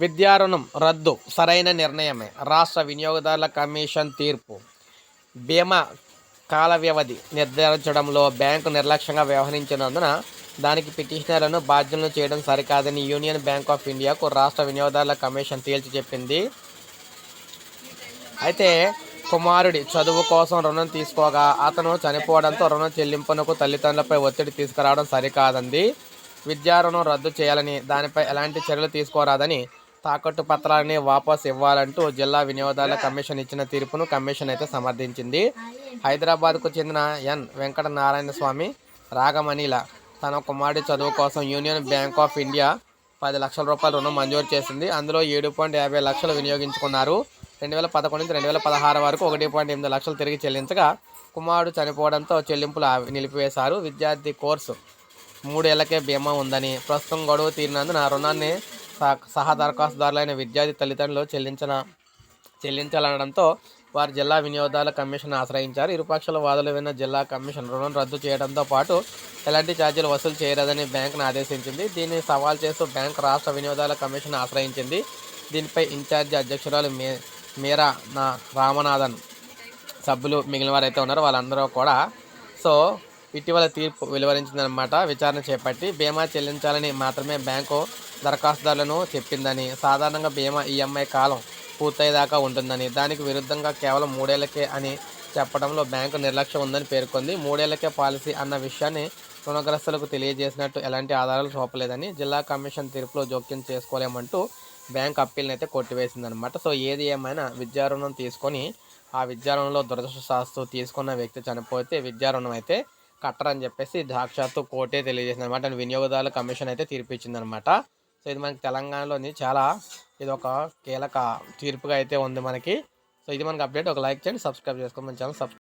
విద్యా రుణం రద్దు సరైన నిర్ణయమే. రాష్ట్ర వినియోగదారుల కమిషన్ తీర్పు. బీమా కాల వ్యవధి నిర్ధారించడంలో బ్యాంకు నిర్లక్ష్యంగా వ్యవహరించినందున దానికి పిటిషనర్లను బాధ్యులను చేయడం సరికాదని యూనియన్ బ్యాంక్ ఆఫ్ ఇండియాకు రాష్ట్ర వినియోగదారుల కమిషన్ తేల్చి చెప్పింది. అయితే కుమారుడి చదువు కోసం రుణం తీసుకోగా అతను చనిపోవడంతో రుణం చెల్లింపునకు తల్లిదండ్రులపై ఒత్తిడి తీసుకురావడం సరికాదంది. విద్యా రుణం రద్దు చేయాలని దానిపై ఎలాంటి చర్యలు తీసుకోరాదని తాకట్టు పత్రాలని వాపస్ ఇవ్వాలంటూ జిల్లా వినియోగదారుల కమిషన్ ఇచ్చిన తీర్పును కమిషన్ అయితే సమర్థించింది. హైదరాబాద్కు చెందిన ఎన్. వెంకట నారాయణ స్వామి రాగమణిల తన కుమారుడి చదువు కోసం యూనియన్ బ్యాంక్ ఆఫ్ ఇండియా పది లక్షల రూపాయల రుణం మంజూరు చేసింది. అందులో ఏడు పాయింట్ యాభై లక్షలు వినియోగించుకున్నారు. రెండు వేల పదకొండు నుంచి రెండు వేల పదహారు వరకు ఒకటి పాయింట్ ఎనిమిది లక్షలు తిరిగి చెల్లించగా కుమారుడు చనిపోవడంతో చెల్లింపులు నిలిపివేశారు. విద్యార్థి కోర్సు మూడేళ్ళకే బీమా ఉందని ప్రస్తుతం గడువు తీరినందున రుణాన్ని సహ- దరఖాస్తుదారులైన విద్యార్థి తల్లిదండ్రులు చెల్లించిన చెల్లించాలనడంతో వారు జిల్లా వినియోగదారుల కమిషన్ ఆశ్రయించారు. ఇరుపక్షాల వాదులు విన్న జిల్లా కమిషన్ రుణం రద్దు చేయడంతో పాటు ఎలాంటి ఛార్జీలు వసూలు చేయరాదని బ్యాంకును ఆదేశించింది. దీన్ని సవాల్ చేస్తూ బ్యాంక్ రాష్ట్ర వినియోగదారుల కమిషన్ ఆశ్రయించింది. దీనిపై ఇన్ఛార్జి అధ్యక్షురాలు మే మీరా నా రామనాథన్ సభ్యులు మిగిలిన వారైతే ఉన్నారో. వాళ్ళందరూ కూడా సో ఇటీవల తీర్పు వెలువరించిందనమాట విచారణ చేపట్టి బీమా చెల్లించాలని మాత్రమే బ్యాంకు దరఖాస్తుదారులను చెప్పిందని. సాధారణంగా బీమా ఈఎంఐ కాలం పూర్తయ్యేదాకా ఉంటుందని దానికి విరుద్ధంగా కేవలం మూడేళ్ళకే అని చెప్పడంలో బ్యాంకు నిర్లక్ష్యం ఉందని పేర్కొంది. మూడేళ్ళకే పాలసీ అన్న విషయాన్ని రుణగ్రస్తులకు తెలియజేసినట్టు ఎలాంటి ఆధారాలు చూపలేదని జిల్లా కమిషన్ తీర్పులో జోక్యం చేసుకోలేమంటూ బ్యాంక్ అప్పీల్ని అయితే కొట్టివేసిందనమాట సో ఏది ఏమైనా విద్యా రుణం తీసుకొని ఆ విద్యా రుణంలో దురదృష్టశాస్తు తీసుకున్న వ్యక్తి చనిపోతే విద్యా రుణం అయితే కట్టరని చెప్పేసి సాక్షాత్తు కోర్టే తెలియజేసింది అనమాట. వినియోగదారుల కమిషన్ అయితే తీర్పు అనమాట సో ఇది మనకి తెలంగాణలోని చాలా ఇది ఒక కీలక తీర్పుగా అయితే ఉంది మనకి. సో ఇది మనకి అప్డేట్. ఒక లైక్ చేయండి సబ్స్క్రైబ్ చేసుకోండి. మన ఛానల్ సబ్స్క్రైబ్